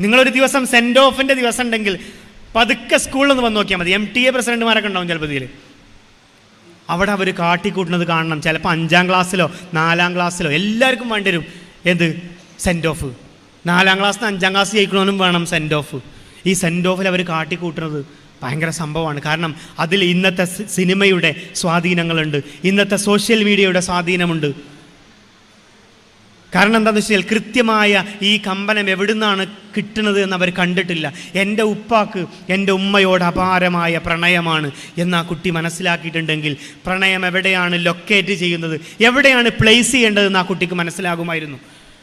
നിങ്ങളൊരു ദിവസം സെൻഡ് ഓഫിന്റെ ദിവസം ഉണ്ടെങ്കിൽ പതുക്കെ സ്കൂളിൽ നിന്ന് വന്ന് നോക്കിയാൽ മതി. എം ടി എ പ്രസിഡന്റുമാരൊക്കെ ഉണ്ടാവും ചിലപ്പോൾ ഇതിൽ അവിടെ അവർ കാട്ടിക്കൂട്ടുന്നത് കാണണം. ചിലപ്പോൾ അഞ്ചാം ക്ലാസ്സിലോ നാലാം ക്ലാസ്സിലോ എല്ലാവർക്കും വേണ്ടി വരും. എന്ത്? സെൻഡ് ഓഫ് നാലാം ക്ലാസ്സിന് അഞ്ചാം ക്ലാസ് ജയിക്കണമെന്നും വേണം സെൻഡ് ഓഫ് ഈ സെൻഡ് ഓഫിൽ അവർ കാട്ടിക്കൂട്ടുന്നത് ഭയങ്കര സംഭവമാണ്. കാരണം അതിൽ ഇന്നത്തെ സിനിമയുടെ സ്വാധീനങ്ങളുണ്ട്. ഇന്നത്തെ സോഷ്യൽ മീഡിയയുടെ സ്വാധീനമുണ്ട്. കാരണം എന്താണെന്ന് വെച്ചാൽ കൃത്യമായ ഈ കമ്പനം എവിടുന്നാണ് കിട്ടുന്നത് എന്ന് അവർ കണ്ടിട്ടില്ല. എന്റെ ഉപ്പാക്ക് എന്റെ ഉമ്മയോട് അപാരമായ പ്രണയമാണ് എന്ന് ആ കുട്ടി മനസ്സിലാക്കിയിട്ടുണ്ടെങ്കിൽ പ്രണയം എവിടെയാണ് ലൊക്കേറ്റ് ചെയ്യുന്നത് എവിടെയാണ് പ്ലേസ് ചെയ്യേണ്ടതെന്ന് ആ കുട്ടിക്ക് മനസ്സിലാകുമായിരുന്നു.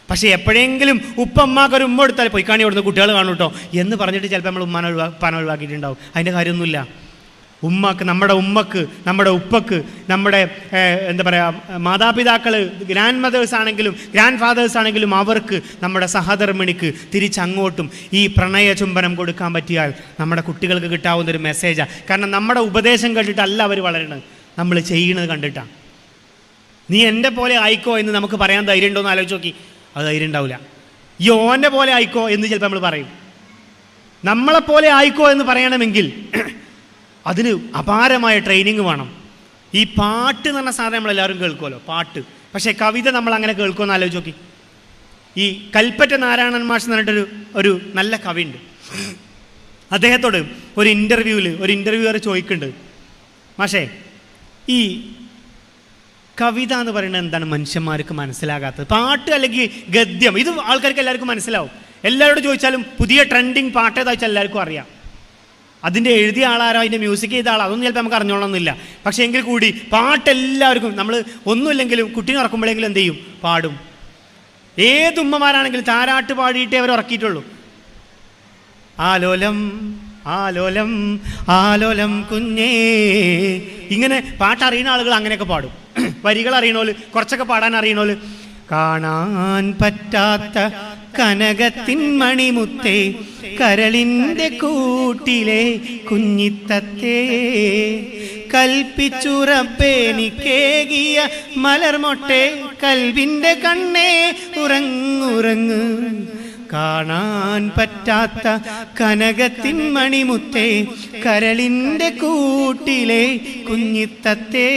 പക്ഷേ എപ്പോഴെങ്കിലും ഉപ്പമ്മാക്ക് ഒരു ഉമ്മ എടുത്താൽ പൊയ്ക്കാണി കൊടുത്ത് കുട്ടികൾ കാണും കേട്ടോ എന്ന് പറഞ്ഞിട്ട് ചിലപ്പോൾ നമ്മൾ ഉമ്മാനെ ഒഴിവാ പണം ഒഴിവാക്കിയിട്ടുണ്ടാവും. അതിന്റെ കാര്യമൊന്നുമില്ല. ഉമ്മക്ക് നമ്മുടെ ഉമ്മക്ക് നമ്മുടെ ഉപ്പക്ക് നമ്മുടെ എന്താ പറയുക മാതാപിതാക്കൾ ഗ്രാൻഡ് മദേഴ്സ് ആണെങ്കിലും ഗ്രാൻഡ് ഫാദേഴ്സ് ആണെങ്കിലും അവർക്ക് നമ്മുടെ സഹധർമ്മിണിക്ക് തിരിച്ചങ്ങോട്ടും ഈ പ്രണയ ചുംബനം കൊടുക്കാൻ പറ്റിയാൽ നമ്മുടെ കുട്ടികൾക്ക് കിട്ടാവുന്ന ഒരു മെസ്സേജാണ് കാരണം നമ്മുടെ ഉപദേശം കേട്ടിട്ടല്ല അവർ വളരുന്നത് നമ്മൾ ചെയ്യണത് കണ്ടിട്ടാണ് നീ എന്റെ പോലെ ആയിക്കോ എന്ന് നമുക്ക് പറയാൻ ധൈര്യം ഉണ്ടോ എന്ന് ആലോചിച്ച് നോക്കി. അത് ധൈര്യം ഉണ്ടാവില്ല. ഈ ഓന്റെ പോലെ ആയിക്കോ എന്ന് ചിലപ്പോൾ നമ്മൾ പറയും. നമ്മളെപ്പോലെ ആയിക്കോ എന്ന് പറയണമെങ്കിൽ അതിന് അപാരമായ ട്രെയിനിങ് വേണം. ഈ പാട്ട് എന്ന് പറഞ്ഞ സാധനം നമ്മളെല്ലാവരും കേൾക്കുമല്ലോ പാട്ട്. പക്ഷേ കവിത നമ്മൾ അങ്ങനെ കേൾക്കുമെന്ന് ആലോചിച്ച് നോക്കി. ഈ കൽപ്പറ്റ നാരായണൻ മാഷ് എന്ന് പറഞ്ഞിട്ടൊരു ഒരു നല്ല കവി ഉണ്ട്. അദ്ദേഹത്തോട് ഒരു ഇന്റർവ്യൂവിൽ ഒരു ഇന്റർവ്യൂവർ ചോദിക്കുന്നുണ്ട്. മാഷേ ഈ കവിത എന്ന് പറയുന്നത് എന്താണ് മനുഷ്യന്മാർക്ക് മനസ്സിലാകാത്തത്? പാട്ട് അല്ലെങ്കിൽ ഗദ്യം ഇത് ആൾക്കാർക്ക് എല്ലാവർക്കും മനസ്സിലാവും. എല്ലാവരോടും ചോദിച്ചാലും പുതിയ ട്രെൻഡിങ് പാട്ട് ഏതാ വെച്ചാൽ എല്ലാവർക്കും അറിയാം. അതിന്റെ എഴുതിയ ആളാരോ അതിന്റെ മ്യൂസിക് ചെയ്ത ആളോ അതൊന്നും ചിലപ്പോൾ നമുക്ക് അറിഞ്ഞോളണമെന്നില്ല. പക്ഷേ എങ്കിൽ കൂടി പാട്ടെല്ലാവർക്കും നമ്മൾ ഒന്നുമില്ലെങ്കിലും കുട്ടീനെ ഉറക്കുമ്പോഴെങ്കിലും എന്ത് ചെയ്യും? പാടും. ഏത് ഉമ്മമാരാണെങ്കിലും താരാട്ട് പാടിയിട്ടേ അവർ ഉറക്കിയിട്ടുള്ളൂ. ആലോലം ആലോലം ആലോലം കുഞ്ഞേ. ഇങ്ങനെ പാട്ടറിയുന്ന ആളുകൾ അങ്ങനെയൊക്കെ പാടും. വരികൾ അറിയണോൽ കുറച്ചൊക്കെ പാടാൻ അറിയണോൽ. കാണാൻ പറ്റാത്ത കനകത്തിൻ മണിമുത്തേ കരളിന്റെ കൂട്ടിലെ കുഞ്ഞിത്തത്തേ. കൽപ്പിച്ചുറപ്പേനിക്കേകിയ മലർമൊട്ടെ കൽവിന്റെ കണ്ണേ ഉറങ്ങുറങ്ങ്. കാണാൻ പറ്റാത്ത കനകത്തിൻ മണിമുത്തേ കരളിന്റെ കൂട്ടിലെ കുഞ്ഞിത്തത്തേ.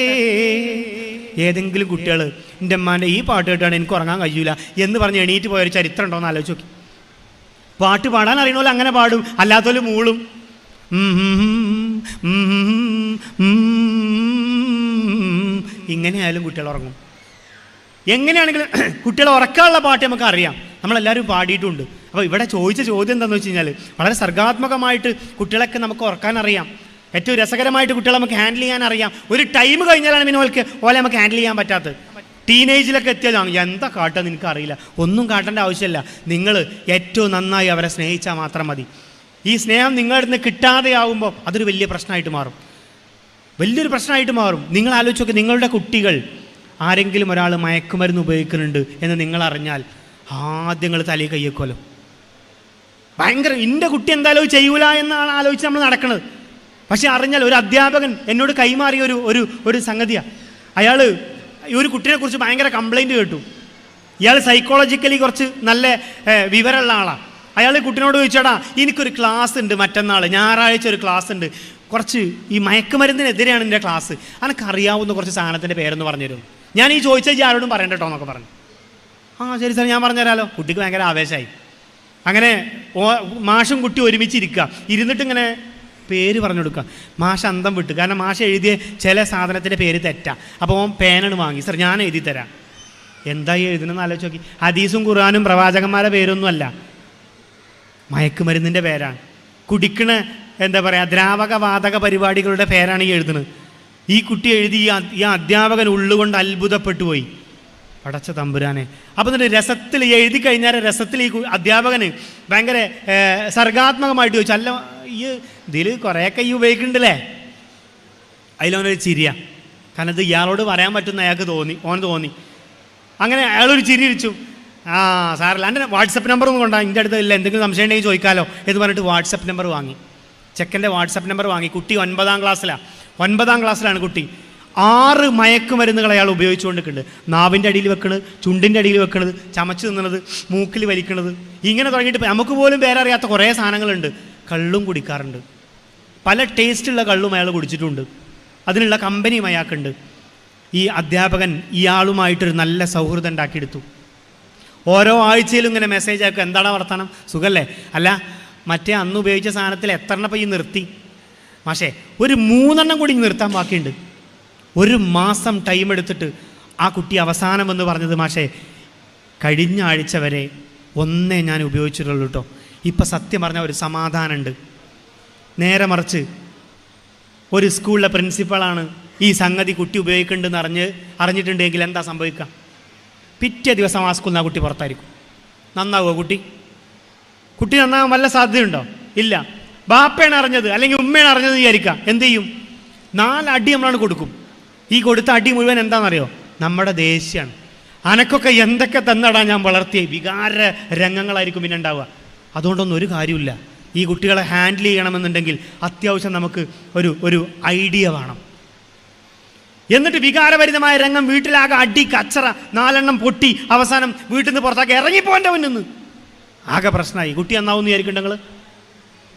ഏതെങ്കിലും കുട്ടികൾ എന്റെ അമ്മാന്റെ ഈ പാട്ട് കേട്ടാണ് എനിക്ക് ഉറങ്ങാൻ കഴിയൂല. എന്ന് പറഞ്ഞ് എണീറ്റ് പോയൊരു ചരിത്രം ഉണ്ടോ എന്ന് ആലോചിച്ച് നോക്കി. പാട്ട് പാടാൻ അറിയണമല്ലോ അങ്ങനെ പാടും. അല്ലാത്തോൽ മൂളും. ഇങ്ങനെയായാലും കുട്ടികൾ ഉറങ്ങും. എങ്ങനെയാണെങ്കിലും കുട്ടികളെ ഉറക്കാനുള്ള പാട്ട് നമുക്ക് അറിയാം നമ്മളെല്ലാവരും പാടിയിട്ടുണ്ട്. അപ്പോൾ ഇവിടെ ചോദിച്ച ചോദ്യം എന്താണെന്ന് വെച്ച് കഴിഞ്ഞാൽ വളരെ സർഗാത്മകമായിട്ട് കുട്ടികളൊക്കെ നമുക്ക് ഉറക്കാൻ അറിയാം. ഏറ്റവും രസകരമായിട്ട് കുട്ടികളെ നമുക്ക് ഹാൻഡിൽ ചെയ്യാൻ അറിയാം. ഒരു ടൈം കഴിഞ്ഞാലാണ് പിന്നെ ഓലെ നമുക്ക് ഹാൻഡിൽ ചെയ്യാൻ പറ്റാത്തത്. ടീനേജിലൊക്കെ എത്തിയതാണ്. എന്താ കാട്ടുക നിനക്ക് അറിയില്ല ഒന്നും കാട്ടേണ്ട ആവശ്യമില്ല. നിങ്ങൾ ഏറ്റവും നന്നായി അവരെ സ്നേഹിച്ചാൽ മാത്രം മതി. ഈ സ്നേഹം നിങ്ങളുടെ നിന്ന് കിട്ടാതെയാവുമ്പോൾ അതൊരു വലിയ പ്രശ്നമായിട്ട് മാറും. വലിയൊരു പ്രശ്നമായിട്ട് മാറും. നിങ്ങൾ ആലോചിച്ച് നോക്കി നിങ്ങളുടെ കുട്ടികൾ ആരെങ്കിലും ഒരാൾ മയക്കുമരുന്ന് ഉപയോഗിക്കുന്നുണ്ട് എന്ന് നിങ്ങൾ അറിഞ്ഞാൽ ആദ്യം നിങ്ങൾ തലയിൽ കയ്യേക്കുമല്ലോ ഭയങ്കര എന്റെ കുട്ടി എന്തായാലും ചെയ്യൂല എന്നാണ് ആലോചിച്ച് നമ്മൾ നടക്കുന്നത് പക്ഷെ അറിഞ്ഞാൽ ഒരു അധ്യാപകൻ എന്നോട് കൈമാറിയ ഒരു ഒരു ഒരു സംഗതിയാണ് അയാൾ ഈ ഒരു കുട്ടിനെ കുറിച്ച് ഭയങ്കര കംപ്ലൈന്റ് കേട്ടു. ഇയാൾ സൈക്കോളജിക്കലി കുറച്ച് നല്ല വിവരമുള്ള ആളാണ് അയാൾ കുട്ടിനോട് ചോദിച്ചാടാ എനിക്കൊരു ക്ലാസ് ഉണ്ട് മറ്റന്നാൾ ഞായറാഴ്ച ഒരു ക്ലാസ് ഉണ്ട്. കുറച്ച് ഈ മയക്കുമരുന്നിനെതിരെയാണ് എന്റെ ക്ലാസ് അറിയാവുന്ന കുറച്ച് സാധനത്തിന്റെ പേരെന്ന് പറഞ്ഞുതരും. ഞാൻ ഈ ചോദിച്ചാൽ ആരോടും പറയണ്ട കേട്ടോ എന്നൊക്കെ പറഞ്ഞു. ആ ശരി സാർ ഞാൻ പറഞ്ഞുതരാമല്ലോ കുട്ടിക്ക് ഭയങ്കര ആവേശമായി. അങ്ങനെ മാഷും കുട്ടി ഒരുമിച്ചിരിക്കുക. ഇരുന്നിട്ട് ഇങ്ങനെ പേര് പറഞ്ഞു കൊടുക്കുക മാഷ അന്തം വിട്ടു. കാരണം മാഷ എഴുതിയ ചില സാധനത്തിന്റെ പേര് തെറ്റാ. അപ്പോൾ ഓൻ പേനാണ് വാങ്ങി. സാർ ഞാൻ എഴുതി തരാം. എന്താ എഴുതണമെന്ന് ആലോചിച്ച് നോക്കി. ഹദീസും ഖുർആാനും പ്രവാചകന്മാരുടെ പേരൊന്നുമല്ല. മയക്കുമരുന്നിന്റെ പേരാണ്. കുടിക്കണ എന്താ പറയുക ദ്രാവക വാതക പരിപാടികളുടെ പേരാണ് ഈ എഴുതുന്നത്. ഈ കുട്ടി എഴുതി ഈ അധ്യാപകൻ ഉള്ളുകൊണ്ട് അത്ഭുതപ്പെട്ടു പോയി. പടച്ച തമ്പുരാനെ. അപ്പം എന്നിട്ട് രസത്തിൽ എഴുതി കഴിഞ്ഞാൽ രസത്തിൽ ഈ അധ്യാപകന് ഭയങ്കര സർഗാത്മകമായിട്ട് ചോദിച്ചു. അല്ല ഈ ഇതിൽ കുറേയൊക്കെ ഈ ഉപയോഗിക്കുന്നുണ്ടല്ലേ? അതിലവനൊരു ചിരിയ. കാരണം ഇത് ഇയാളോട് പറയാൻ പറ്റുന്ന അയാൾക്ക് തോന്നി ഓൻ തോന്നി. അങ്ങനെ അയാളൊരു ചിരി ഇരിച്ചു ആ സാറല്ല എന്റെ വാട്സപ്പ് നമ്പർ ഒന്നും കൊണ്ടാ എന്റെ അടുത്ത് ഇല്ല എന്തെങ്കിലും സംശയം ഉണ്ടെങ്കിൽ ചോദിക്കാമല്ലോ എന്ന് പറഞ്ഞിട്ട് വാട്സപ്പ് നമ്പർ വാങ്ങി. ചെക്കന്റെ വാട്സപ്പ് നമ്പർ വാങ്ങി. കുട്ടി ഒൻപതാം ക്ലാസ്സിലാണ് ഒൻപതാം ക്ലാസ്സിലാണ് കുട്ടി. ആറ് മയക്കുമരുന്നുകൾ അയാൾ ഉപയോഗിച്ചുകൊണ്ടിരിക്കുന്നുണ്ട്. നാവിന്റെ അടിയിൽ വെക്കണത് ചുണ്ടിന്റെ അടിയിൽ വെക്കണത് ചമച്ച് തിന്നണത് മൂക്കിൽ വലിക്കണത്. ഇങ്ങനെ തുടങ്ങിയിട്ട് നമുക്ക് പോലും പേരറിയാത്ത കുറേ സാധനങ്ങളുണ്ട്. കള്ളും കുടിക്കാറുണ്ട്. പല ടേസ്റ്റുള്ള കള്ളും അയാൾ കുടിച്ചിട്ടുണ്ട്. അതിനുള്ള കമ്പനിയും അയാൾക്കുണ്ട്. ഈ അധ്യാപകൻ ഇയാളുമായിട്ടൊരു നല്ല സൗഹൃദം ഉണ്ടാക്കിയെടുത്തു. ഓരോ ആഴ്ചയിലും ഇങ്ങനെ മെസ്സേജ് ആക്കുക എന്താണ് വർത്തമാനം സുഖല്ലേ? അല്ല മറ്റേ അന്ന് ഉപയോഗിച്ച സാധനത്തിൽ എത്ര എണ്ണം ഈ നിർത്തി? പക്ഷേ ഒരു മൂന്നെണ്ണം കൂടി നിർത്താൻ ബാക്കിയുണ്ട്. ഒരു മാസം ടൈം എടുത്തിട്ട് ആ കുട്ടി അവസാനം എന്ന് പറഞ്ഞത് മാഷേ കഴിഞ്ഞ ആഴ്ച വരെ ഒന്നേ ഞാൻ ഉപയോഗിച്ചിട്ടുള്ളൂ കേട്ടോ ഇപ്പം സത്യം പറഞ്ഞാൽ ഒരു സമാധാനമുണ്ട് നേരെ മറിച്ച് ഒരു സ്കൂളിലെ പ്രിൻസിപ്പളാണ് ഈ സംഗതി കുട്ടി ഉപയോഗിക്കുന്നുണ്ടെന്ന് അറിഞ്ഞ് അറിഞ്ഞിട്ടുണ്ടെങ്കിൽ എന്താ സംഭവിക്കുക പിറ്റേ ദിവസം ആ സ്കൂളിൽ നിന്ന് ആ കുട്ടി പുറത്തായിരിക്കും. നന്നാവുമോ കുട്ടി? കുട്ടി നന്നാവാൻ വല്ല സാധ്യതയുണ്ടോ? ഇല്ല. ബാപ്പയാണ് അറിഞ്ഞത് അല്ലെങ്കിൽ ഉമ്മയാണ് അറിഞ്ഞത് വിചാരിക്കുക എന്ത് ചെയ്യും? നാലടി നമ്മളാണ് കൊടുക്കും. ഈ കൊടുത്ത അടി മുഴുവൻ എന്താണെന്നറിയോ? നമ്മുടെ ദേഷ്യമാണ് അനക്കൊക്കെ എന്തൊക്കെ തന്നടാ ഞാൻ വളർത്തിയ? വികാര രംഗങ്ങളായിരിക്കും പിന്നെ ഉണ്ടാവുക അതുകൊണ്ടൊന്നും ഒരു കാര്യമില്ല ഈ കുട്ടികളെ ഹാൻഡിൽ ചെയ്യണമെന്നുണ്ടെങ്കിൽ അത്യാവശ്യം നമുക്ക് ഒരു ഒരു ഐഡിയ വേണം. എന്നിട്ട് വികാരഭരിതമായ രംഗം വീട്ടിലാകെ അടി കച്ചറ നാലെണ്ണം പൊട്ടി അവസാനം വീട്ടിൽ നിന്ന് പുറത്താക്കി ഇറങ്ങിപ്പോന്റെ മുന്നിന്ന് ആകെ പ്രശ്നമായി. കുട്ടി എന്നാവും വിചാരിക്കണ്ട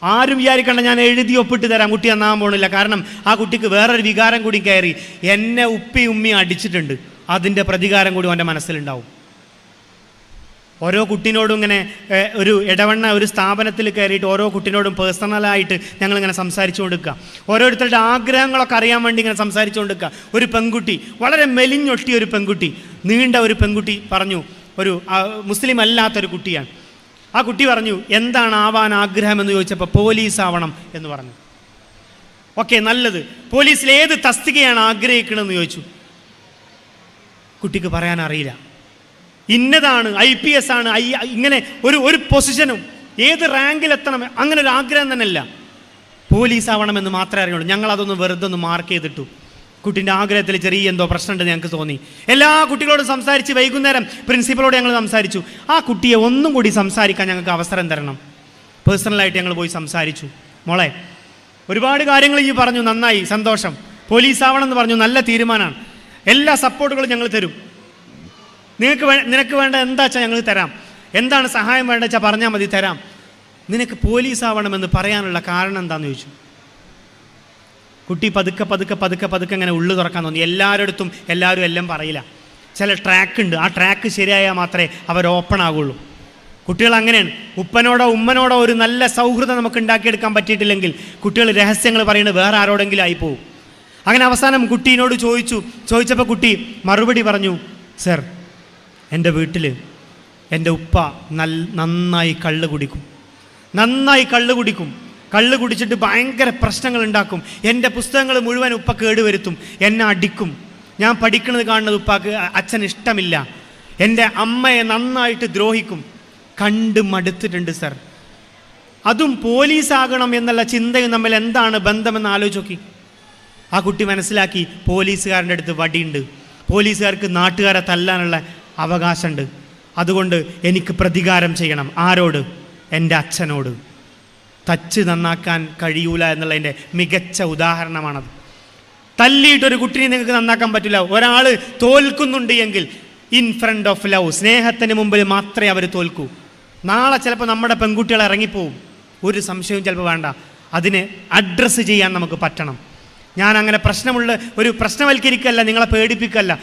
ആരും വിചാരിക്കണ്ട ഞാൻ എഴുതി ഒപ്പിട്ട് തരാം. കുട്ടി എന്നാവാൻ പോണില്ല. കാരണം ആ കുട്ടിക്ക് വേറൊരു വികാരം കൂടി കയറി. എന്നെ ഉപ്പി ഉമ്മി അടിച്ചിട്ടുണ്ട്. അതിന്റെ പ്രതികാരം കൂടി അവന്റെ മനസ്സിലുണ്ടാവും. ഓരോ കുട്ടിനോടും ഇങ്ങനെ ഒരു ഇടവണ്ണ ഒരു സ്ഥാപനത്തിൽ കയറിയിട്ട് ഓരോ കുട്ടിനോടും പേഴ്സണലായിട്ട് ഞങ്ങളിങ്ങനെ സംസാരിച്ചു കൊടുക്കുക ഓരോരുത്തരുടെ ആഗ്രഹങ്ങളൊക്കെ അറിയാൻ വേണ്ടി ഇങ്ങനെ സംസാരിച്ചു കൊടുക്കുക ഒരു പെൺകുട്ടി വളരെ മെലിഞ്ഞൊട്ടിയ ഒരു പെൺകുട്ടി നീണ്ട ഒരു പെൺകുട്ടി പറഞ്ഞു ഒരു മുസ്ലിം അല്ലാത്തൊരു കുട്ടിയാണ്. ആ കുട്ടി പറഞ്ഞു എന്താണ് ആവാൻ ആഗ്രഹം എന്ന് ചോദിച്ചപ്പോൾ പോലീസ് ആവണം എന്ന് പറഞ്ഞു. ഓക്കെ നല്ലത്. പോലീസിൽ ഏത് തസ്തികയാണ് ആഗ്രഹിക്കണമെന്ന് ചോദിച്ചു. കുട്ടിക്ക് പറയാൻ അറിയില്ല. ഇന്നതാണ് ഐ പി എസ് ആണ് ഐ ഇങ്ങനെ ഒരു ഒരു പൊസിഷനും ഏത് റാങ്കിൽ എത്തണം അങ്ങനെ ഒരു ആഗ്രഹം തന്നെയല്ല. പോലീസ് ആവണമെന്ന് മാത്രമേ അറിയുള്ളൂ. ഞങ്ങൾ അതൊന്ന് വെറുതെ ഒന്ന് മാർക്ക് ചെയ്തിട്ടു. കുട്ടീന്റെ ആഗ്രഹത്തിൽ ചെറിയ എന്തോ പ്രശ്നമുണ്ട് ഞങ്ങൾക്ക് തോന്നി. എല്ലാ കുട്ടികളോടും സംസാരിച്ച് വൈകുന്നേരം പ്രിൻസിപ്പളോട് ഞങ്ങൾ സംസാരിച്ചു. ആ കുട്ടിയെ ഒന്നും കൂടി സംസാരിക്കാൻ ഞങ്ങൾക്ക് അവസരം തരണം. പേഴ്സണലായിട്ട് ഞങ്ങൾ പോയി സംസാരിച്ചു. മോളെ ഒരുപാട് കാര്യങ്ങൾ ഈ പറഞ്ഞു നന്നായി സന്തോഷം. പോലീസ് ആവണം എന്ന് പറഞ്ഞു നല്ല തീരുമാനമാണ്. എല്ലാ സപ്പോർട്ടുകളും ഞങ്ങൾ തരും. നിനക്ക് വേ നിനക്ക് വേണ്ട എന്താ വെച്ചാൽ ഞങ്ങൾ തരാം. എന്താണ് സഹായം വേണ്ട വെച്ചാൽ പറഞ്ഞാൽ മതി തരാം. നിനക്ക് പോലീസ് ആവണമെന്ന് പറയാനുള്ള കാരണം എന്താണെന്ന് ചോദിച്ചു. കുട്ടി പതുക്കെ പതുക്കെ പതുക്കെ പതുക്കെ ഇങ്ങനെ ഉള്ളു തുറക്കാൻ തോന്നി. എല്ലാവരടുത്തും എല്ലാവരും എല്ലാം പറയില്ല. ചില ട്രാക്ക് ഉണ്ട് ആ ട്രാക്ക് ശരിയായാൽ മാത്രമേ അവർ ഓപ്പൺ ആകുള്ളൂ കുട്ടികൾ അങ്ങനെയാണ്. ഉപ്പനോടോ ഉമ്മനോടോ ഒരു നല്ല സൗഹൃദം നമുക്ക് ഉണ്ടാക്കിയെടുക്കാൻ പറ്റിയിട്ടില്ലെങ്കിൽ കുട്ടികൾ രഹസ്യങ്ങൾ പറയുന്നത് വേറെ ആരോടെങ്കിലും ആയിപ്പോവും. അങ്ങനെ അവസാനം കുട്ടീനോട് ചോദിച്ചു. ചോദിച്ചപ്പോൾ കുട്ടി മറുപടി പറഞ്ഞു സർ എന്റെ വീട്ടിൽ എന്റെ ഉപ്പ നൽ നന്നായി കള്ള് കുടിക്കും. നന്നായി കള്ള് കുടിക്കും. കള്ള് കുടിച്ചിട്ട് ഭയങ്കര പ്രശ്നങ്ങൾ ഉണ്ടാക്കും. എന്റെ പുസ്തകങ്ങൾ മുഴുവൻ ഉപ്പ കേടുവരുത്തും. എന്നെ അടിക്കും. ഞാൻ പഠിക്കുന്നത് കാണുന്നത് ഉപ്പാക്ക് അച്ഛൻ ഇഷ്ടമില്ല. എന്റെ അമ്മയെ നന്നായിട്ട് ദ്രോഹിക്കും. കണ്ട് മടുത്തിട്ടുണ്ട് സർ. അതും പോലീസാകണം എന്നുള്ള ചിന്തയും നമ്മൾ എന്താണ് ബന്ധമെന്ന് ആലോചിച്ച് നോക്കി. ആ കുട്ടി മനസ്സിലാക്കി പോലീസുകാരന്റെ അടുത്ത് വടിയുണ്ട്. പോലീസുകാർക്ക് നാട്ടുകാരെ തല്ലാനുള്ള അവകാശമുണ്ട്. അതുകൊണ്ട് എനിക്ക് പ്രതികാരം ചെയ്യണം. ആരോട്? എന്റെ അച്ഛനോട്. തച്ച് നന്നാക്കാൻ കഴിയൂല എന്നുള്ളതിന്റെ മികച്ച ഉദാഹരണമാണത്. തല്ലിയിട്ടൊരു കുട്ടിനെ നിങ്ങൾക്ക് നന്നാക്കാൻ പറ്റില്ല. ഒരാൾ തോൽക്കുന്നുണ്ട് എങ്കിൽ ഇൻ ഫ്രണ്ട് ഓഫ് ലവ് സ്നേഹത്തിന് മുമ്പിൽ മാത്രമേ അവർ തോൽക്കൂ. നാളെ ചിലപ്പോൾ നമ്മുടെ പെൺകുട്ടികൾ ഇറങ്ങിപ്പോവും. ഒരു സംശയവും ചിലപ്പോൾ വേണ്ട. അതിനെ അഡ്രസ്സ് ചെയ്യാൻ നമുക്ക് പറ്റണം. ഞാൻ അങ്ങനെ പ്രശ്നമുള്ള ഒരു പ്രശ്നവൽക്കരിക്കല്ല നിങ്ങളെ പേടിപ്പിക്കല്ല.